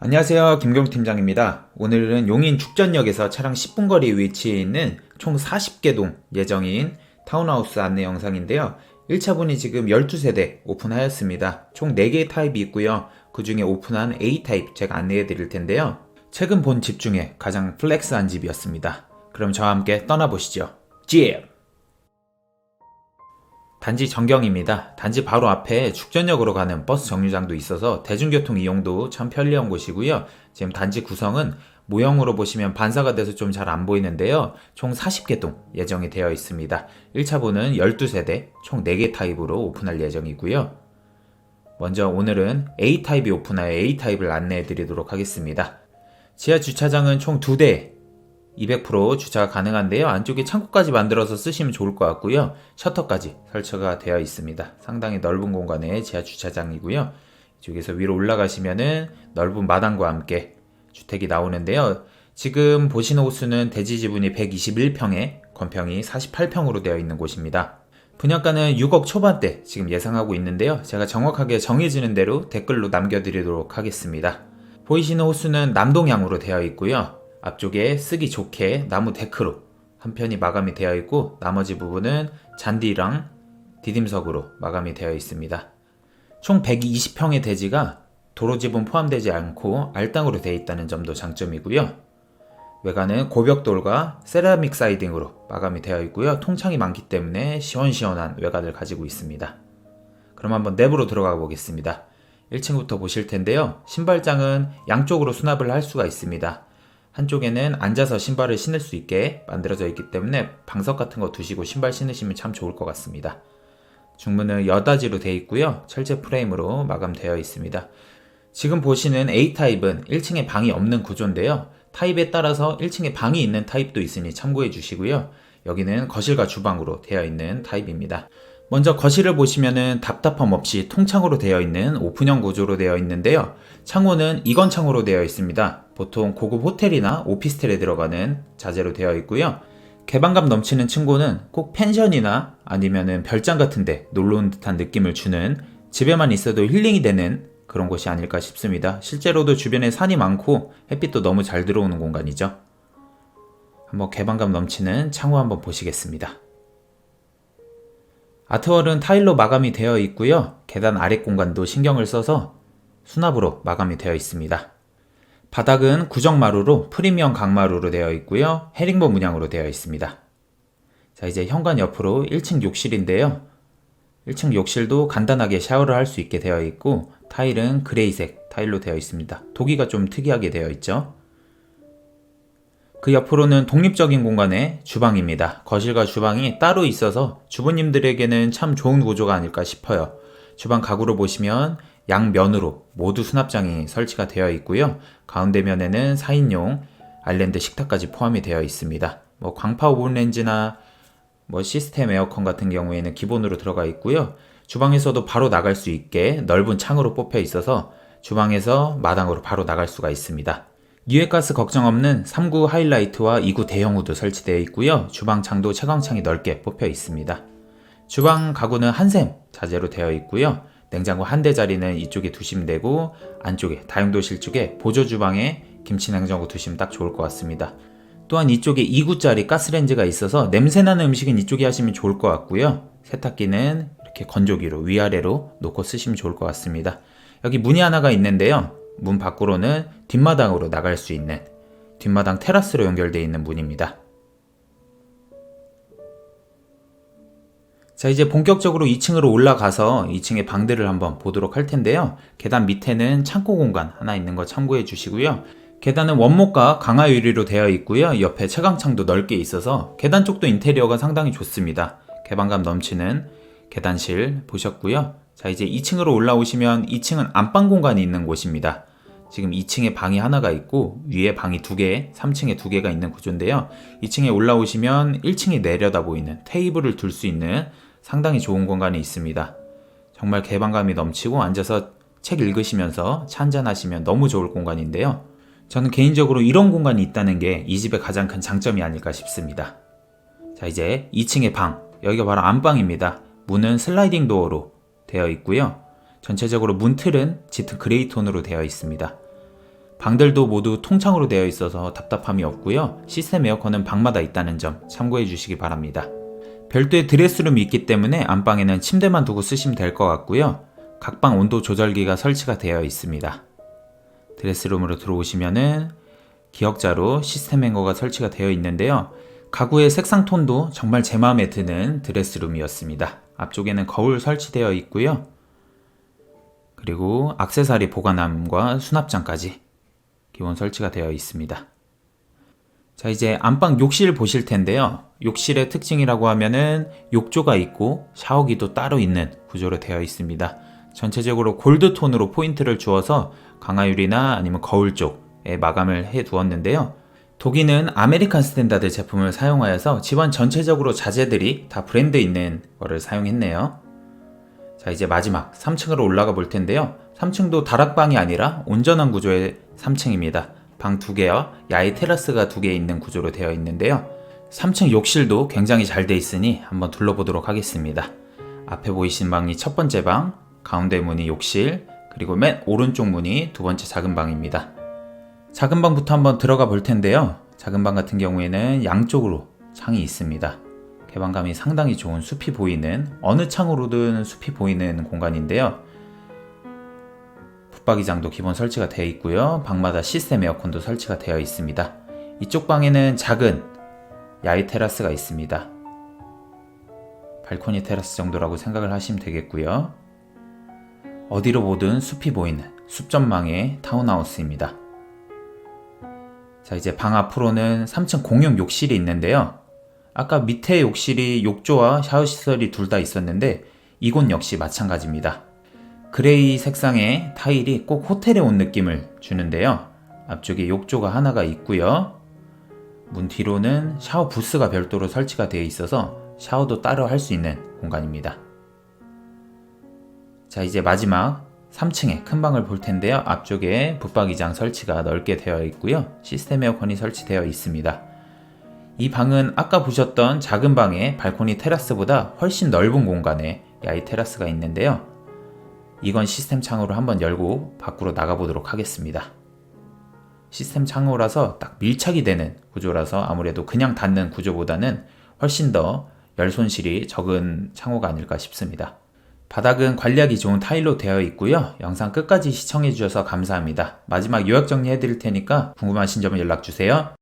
안녕하세요. 김경 팀장입니다. 오늘은 용인 죽전역에서 차량 10분 거리 위치해 있는 총 40개 동 예정인 타운하우스 안내 영상인데요. 1차분이 지금 12세대 오픈하였습니다. 총 4개의 타입이 있고요. 그 중에 오픈한 A타입 제가 안내해 드릴 텐데요. 최근 본 집 중에 가장 플렉스한 집이었습니다. 그럼 저와 함께 떠나보시죠. 집! 단지 전경입니다. 단지 바로 앞에 죽전역으로 가는 버스 정류장도 있어서 대중교통 이용도 참 편리한 곳이고요. 지금 단지 구성은 모형으로 보시면 반사가 돼서 좀 잘 안 보이는데요. 총 40개 동 예정이 되어 있습니다. 1차분은 12세대, 총 4개 타입으로 오픈할 예정이고요. 먼저 오늘은 A타입이 오픈하여 A타입을 안내해 드리도록 하겠습니다. 지하 주차장은 총 2대 200% 주차가 가능한데요. 안쪽에 창고까지 만들어서 쓰시면 좋을 것 같고요. 셔터까지 설치가 되어 있습니다. 상당히 넓은 공간의 지하 주차장이고요. 이쪽에서 위로 올라가시면은 넓은 마당과 함께 주택이 나오는데요. 지금 보시는 호수는 대지 지분이 121평에 건평이 48평으로 되어 있는 곳입니다. 분양가는 6억 초반대 지금 예상하고 있는데요. 제가 정확하게 정해지는 대로 댓글로 남겨드리도록 하겠습니다. 보이시는 호수는 남동향으로 되어 있고요. 앞쪽에 쓰기 좋게 나무 데크로 한 편이 마감이 되어 있고 나머지 부분은 잔디랑 디딤석으로 마감이 되어 있습니다. 총 120평의 대지가 도로 지분 포함되지 않고 알땅으로 되어 있다는 점도 장점이고요. 외관은 고벽돌과 세라믹 사이딩으로 마감이 되어 있고요. 통창이 많기 때문에 시원시원한 외관을 가지고 있습니다. 그럼 한번 내부로 들어가 보겠습니다. 1층부터 보실 텐데요. 신발장은 양쪽으로 수납을 할 수가 있습니다. 한쪽에는 앉아서 신발을 신을 수 있게 만들어져 있기 때문에 방석 같은 거 두시고 신발 신으시면 참 좋을 것 같습니다. 중문은 여다지로 되어 있고요. 철제 프레임으로 마감되어 있습니다. 지금 보시는 A타입은 1층에 방이 없는 구조인데요. 타입에 따라서 1층에 방이 있는 타입도 있으니 참고해 주시고요. 여기는 거실과 주방으로 되어 있는 타입입니다. 먼저 거실을 보시면은 답답함 없이 통창으로 되어 있는 오픈형 구조로 되어 있는데요. 창호는 이건 창호로 되어 있습니다. 보통 고급 호텔이나 오피스텔에 들어가는 자재로 되어 있고요. 개방감 넘치는 층고는 꼭 펜션이나 아니면은 별장 같은데 놀러 온 듯한 느낌을 주는 집에만 있어도 힐링이 되는 그런 곳이 아닐까 싶습니다. 실제로도 주변에 산이 많고 햇빛도 너무 잘 들어오는 공간이죠. 한번 개방감 넘치는 창호 한번 보시겠습니다. 아트월은 타일로 마감이 되어 있고요. 계단 아래 공간도 신경을 써서 수납으로 마감이 되어 있습니다. 바닥은 구정마루로 프리미엄 강마루로 되어 있고요. 헤링본 문양으로 되어 있습니다. 자, 이제 현관 옆으로 1층 욕실인데요. 1층 욕실도 간단하게 샤워를 할 수 있게 되어 있고 타일은 그레이색 타일로 되어 있습니다. 도기가 좀 특이하게 되어 있죠. 그 옆으로는 독립적인 공간의 주방입니다. 거실과 주방이 따로 있어서 주부님들에게는 참 좋은 구조가 아닐까 싶어요. 주방 가구로 보시면 양면으로 모두 수납장이 설치가 되어 있고요. 가운데 면에는 4인용 아일랜드 식탁까지 포함이 되어 있습니다. 뭐 광파 오븐렌지나 뭐 시스템 에어컨 같은 경우에는 기본으로 들어가 있고요. 주방에서도 바로 나갈 수 있게 넓은 창으로 뽑혀 있어서 주방에서 마당으로 바로 나갈 수가 있습니다. 유해가스 걱정 없는 3구 하이라이트와 2구 대형 후드 설치되어 있고요. 주방창도 채광창이 넓게 뽑혀 있습니다. 주방 가구는 한샘 자재로 되어 있고요. 냉장고 한 대 자리는 이쪽에 두시면 되고 안쪽에 다용도실 쪽에 보조 주방에 김치 냉장고 두시면 딱 좋을 것 같습니다. 또한 이쪽에 2구짜리 가스렌지가 있어서 냄새나는 음식은 이쪽에 하시면 좋을 것 같고요. 세탁기는 이렇게 건조기로 위아래로 놓고 쓰시면 좋을 것 같습니다. 여기 문이 하나가 있는데요. 문 밖으로는 뒷마당으로 나갈 수 있는 뒷마당 테라스로 연결되어 있는 문입니다. 자, 이제 본격적으로 2층으로 올라가서 2층의 방들을 한번 보도록 할 텐데요. 계단 밑에는 창고 공간 하나 있는 거 참고해 주시고요. 계단은 원목과 강화 유리로 되어 있고요. 옆에 채광창도 넓게 있어서 계단 쪽도 인테리어가 상당히 좋습니다. 개방감 넘치는 계단실 보셨고요. 자, 이제 2층으로 올라오시면 2층은 안방 공간이 있는 곳입니다. 지금 2층에 방이 하나가 있고 위에 방이 두 개, 3층에 두 개가 있는 구조인데요. 2층에 올라오시면 1층이 내려다 보이는 테이블을 둘 수 있는 상당히 좋은 공간이 있습니다. 정말 개방감이 넘치고 앉아서 책 읽으시면서 차 한잔 하시면 너무 좋을 공간인데요. 저는 개인적으로 이런 공간이 있다는 게 이 집의 가장 큰 장점이 아닐까 싶습니다. 자, 이제 2층의 방. 여기가 바로 안방입니다. 문은 슬라이딩 도어로 되어 있고요. 전체적으로 문틀은 짙은 그레이 톤으로 되어 있습니다. 방들도 모두 통창으로 되어 있어서 답답함이 없고요. 시스템 에어컨은 방마다 있다는 점 참고해 주시기 바랍니다. 별도의 드레스룸이 있기 때문에 안방에는 침대만 두고 쓰시면 될 것 같고요. 각방 온도 조절기가 설치가 되어 있습니다. 드레스룸으로 들어오시면은 기역자로 시스템 행거가 설치가 되어 있는데요. 가구의 색상 톤도 정말 제 마음에 드는 드레스룸이었습니다. 앞쪽에는 거울 설치되어 있고요. 그리고 악세사리 보관함과 수납장까지 기본 설치가 되어 있습니다. 자, 이제 안방 욕실 보실 텐데요. 욕실의 특징이라고 하면은 욕조가 있고 샤워기도 따로 있는 구조로 되어 있습니다. 전체적으로 골드 톤으로 포인트를 주어서 강화유리나 아니면 거울 쪽에 마감을 해 두었는데요. 독일은 아메리칸 스탠다드 제품을 사용하여서 집안 전체적으로 자재들이 다 브랜드 있는 거를 사용했네요. 자, 이제 마지막 3층으로 올라가 볼 텐데요. 3층도 다락방이 아니라 온전한 구조의 3층입니다. 방 두 개와 야외 테라스가 두 개 있는 구조로 되어 있는데요. 3층 욕실도 굉장히 잘 돼 있으니 한번 둘러보도록 하겠습니다. 앞에 보이신 방이 첫 번째 방, 가운데 문이 욕실, 그리고 맨 오른쪽 문이 두 번째 작은 방입니다. 작은 방부터 한번 들어가 볼 텐데요. 작은 방 같은 경우에는 양쪽으로 창이 있습니다. 개방감이 상당히 좋은 숲이 보이는 어느 창으로든 숲이 보이는 공간인데요. 붙박이장도 기본 설치가 되어 있고요. 방마다 시스템 에어컨도 설치가 되어 있습니다. 이쪽 방에는 작은 야외 테라스가 있습니다. 발코니 테라스 정도라고 생각을 하시면 되겠고요. 어디로 보든 숲이 보이는 숲전망의 타운하우스입니다. 자, 이제 방 앞으로는 3층 공용 욕실이 있는데요. 아까 밑에 욕실이 욕조와 샤워 시설이 둘 다 있었는데 이곳 역시 마찬가지입니다. 그레이 색상의 타일이 꼭 호텔에 온 느낌을 주는데요. 앞쪽에 욕조가 하나가 있고요. 문 뒤로는 샤워 부스가 별도로 설치가 되어 있어서 샤워도 따로 할 수 있는 공간입니다. 자, 이제 마지막 3층에 큰 방을 볼 텐데요. 앞쪽에 붙박이장 설치가 넓게 되어 있고요. 시스템 에어컨이 설치되어 있습니다. 이 방은 아까 보셨던 작은 방의 발코니 테라스보다 훨씬 넓은 공간에 야외 테라스가 있는데요. 이건 시스템 창으로 한번 열고 밖으로 나가보도록 하겠습니다. 시스템 창호라서 딱 밀착이 되는 구조라서 아무래도 그냥 닫는 구조보다는 훨씬 더 열 손실이 적은 창호가 아닐까 싶습니다. 바닥은 관리하기 좋은 타일로 되어 있고요. 영상 끝까지 시청해 주셔서 감사합니다. 마지막 요약 정리해 드릴 테니까 궁금하신 점은 연락 주세요.